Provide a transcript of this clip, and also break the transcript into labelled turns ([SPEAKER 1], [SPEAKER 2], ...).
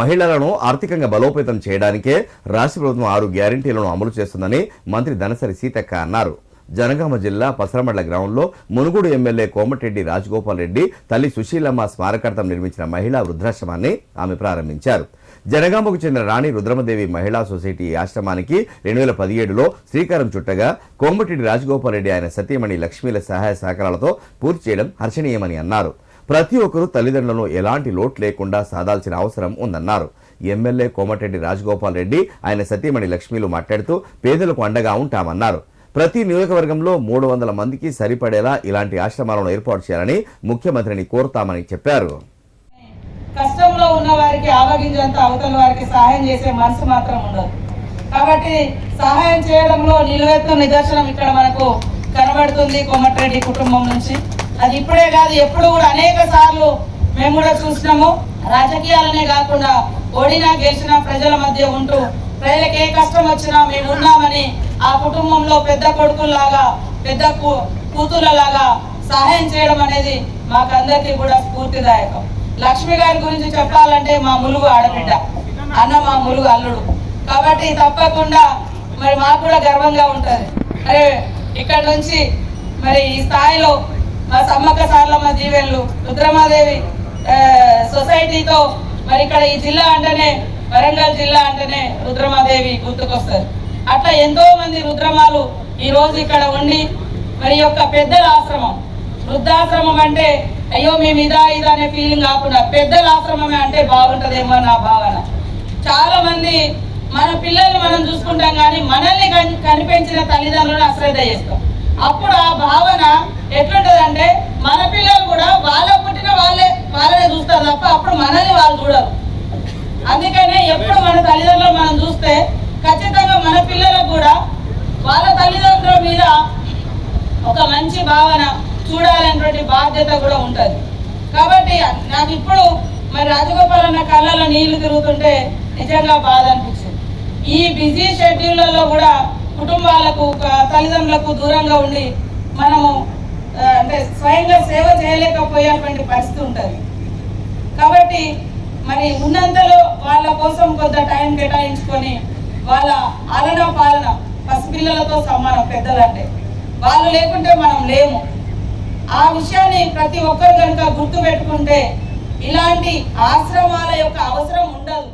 [SPEAKER 1] మహిళలను ఆర్థికంగా బలోపేతం చేయడానికే రాష్ట్ర ప్రభుత్వం ఆరు గ్యారంటీలను అమలు చేస్తుందని మంత్రి దనసరి సీతక్క అన్నారు. జనగామ జిల్లా పసరమడ్ల గ్రామంలో మునుగుడు ఎమ్మెల్యే కోమటిరెడ్డి రాజగోపాల్ రెడ్డి తల్లి సుశీలమ్మ స్మారకార్థం నిర్మించిన మహిళా వృద్ధాశ్రమాన్ని ఆమె ప్రారంభించారు. జనగామకు చెందిన రాణి రుద్రమదేవి మహిళా సొసైటీ ఆశ్రమానికి రెండు వేల పదిహేడులో శ్రీకారం చుట్టగా కోమటిరెడ్డి రాజగోపాల్ రెడ్డి ఆయన సతీమణి లక్ష్మీల సహాయ సహకారాలతో పూర్తి చేయడం హర్షణీయమని అన్నారు. ప్రతి ఒక్కరూ తల్లిదండ్రులను ఎలాంటి లోటు లేకుండా సాధాల్సిన అవసరం ఉందన్నారు. ఎమ్మెల్యే కోమటిరెడ్డి రాజగోపాల్ రెడ్డి ఆయన సతీమణి లక్ష్మీలు మాట్లాడుతూ పేదలకు అండగా ఉంటామన్నారు. ప్రతి నియోజకవర్గంలో మూడు వందల మందికి సరిపడేలా ఇలాంటి ఆశ్రమాలను ఏర్పాటు చేయాలని ముఖ్యమంత్రిని కోరుతామని చెప్పారు.
[SPEAKER 2] కష్టంలో ఉన్న వారికి ఆవగింజంత అవతల వారికి సహాయం చేసే మనసు మాత్రం ఉండదు. కాబట్టి సహాయం చేయడంలో నిలువెత్తు నిదర్శనం ఇక్కడ మనకు కనబడుతుంది కోమటిరెడ్డి కుటుంబం నుంచి. అది ఇప్పుడే కాదు ఎప్పుడు కూడా అనేక సార్లు మేము కూడా చూసినాము. రాజకీయాలనే కాకుండా ఓడినా గెలిచినా ప్రజల మధ్య ఉంటూ ప్రజలకు ఏ కష్టం వచ్చినా మేము ఉన్నామని ఆ కుటుంబంలో పెద్ద కొడుకుల్లాగా పెద్ద కూ- కూతుళ్ళలాగా సహాయం చేయడం అనేది మాకందరికీ కూడా స్ఫూర్తిదాయకం. లక్ష్మి గారి గురించి చెప్పాలంటే మా ములుగు ఆడబిడ్డ అన్న మా ములుగు అల్లుడు. కాబట్టి తప్పకుండా మరి మాకు కూడా గర్వంగా ఉంటుంది. అరే ఇక్కడ నుంచి మరి ఈ స్థాయిలో మా సమ్మక్క సార్లమ్మ దీవెన్లు రుద్రమాదేవి సొసైటీతో మరి ఇక్కడ ఈ జిల్లా అంటేనే వరంగల్ జిల్లా అంటేనే రుద్రమాదేవి గుర్తుకొస్తారు. అట్లా ఎంతో మంది రుద్రమాలు ఈరోజు ఇక్కడ ఉండి మరి యొక్క పెద్దల ఆశ్రమం వృద్ధాశ్రమం అంటే అయ్యో మేము ఇదా ఇదా అనే ఫీలింగ్ కాకుండా పెద్దల ఆశ్రమమే అంటే బాగుంటుందేమో నా భావన. చాలా మంది మన పిల్లల్ని మనం చూసుకుంటాం కానీ మనల్ని కని- తల్లిదండ్రులను అశ్రద్ధ చేస్తాం. అప్పుడు ఆ భావన ఎట్లుంటదంటే మన పిల్లలు కూడా వాళ్ళ పుట్టిన వాళ్ళే వాళ్ళనే చూస్తారు తప్ప అప్పుడు మనల్ని వాళ్ళు చూడరు. అందుకనే ఎప్పుడు మన తల్లిదండ్రులు మనం చూస్తే ఖచ్చితంగా మన పిల్లలకు కూడా వాళ్ళ తల్లిదండ్రుల మీద ఒక మంచి భావన చూడాలనేటువంటి బాధ్యత కూడా ఉంటుంది. కాబట్టి నాకు ఇప్పుడు మరి రాజగోపాల్ అన్న కళ్ళలో నీళ్ళు తిరుగుతుంటే నిజంగా బాధ అనిపించింది. ఈ బిజీ షెడ్యూళ్ళలో కూడా కుటుంబాలకు తల్లిదండ్రులకు దూరంగా ఉండి మనము అంటే స్వయంగా సేవ చేయలేకపోయేటువంటి పరిస్థితి ఉంటుంది. కాబట్టి మరి ఉన్నంతలో వాళ్ళ కోసం కొంత టైం కేటాయించుకొని వాళ్ళ ఆలన పాలన పసిపిల్లలతో సమానం పెద్దలంటే. వాళ్ళు లేకుంటే మనం లేము. ఆ విషయాన్ని ప్రతి ఒక్కరు కనుక గుర్తు పెట్టుకుంటే ఇలాంటి ఆశ్రమాల యొక్క అవసరం ఉండదు.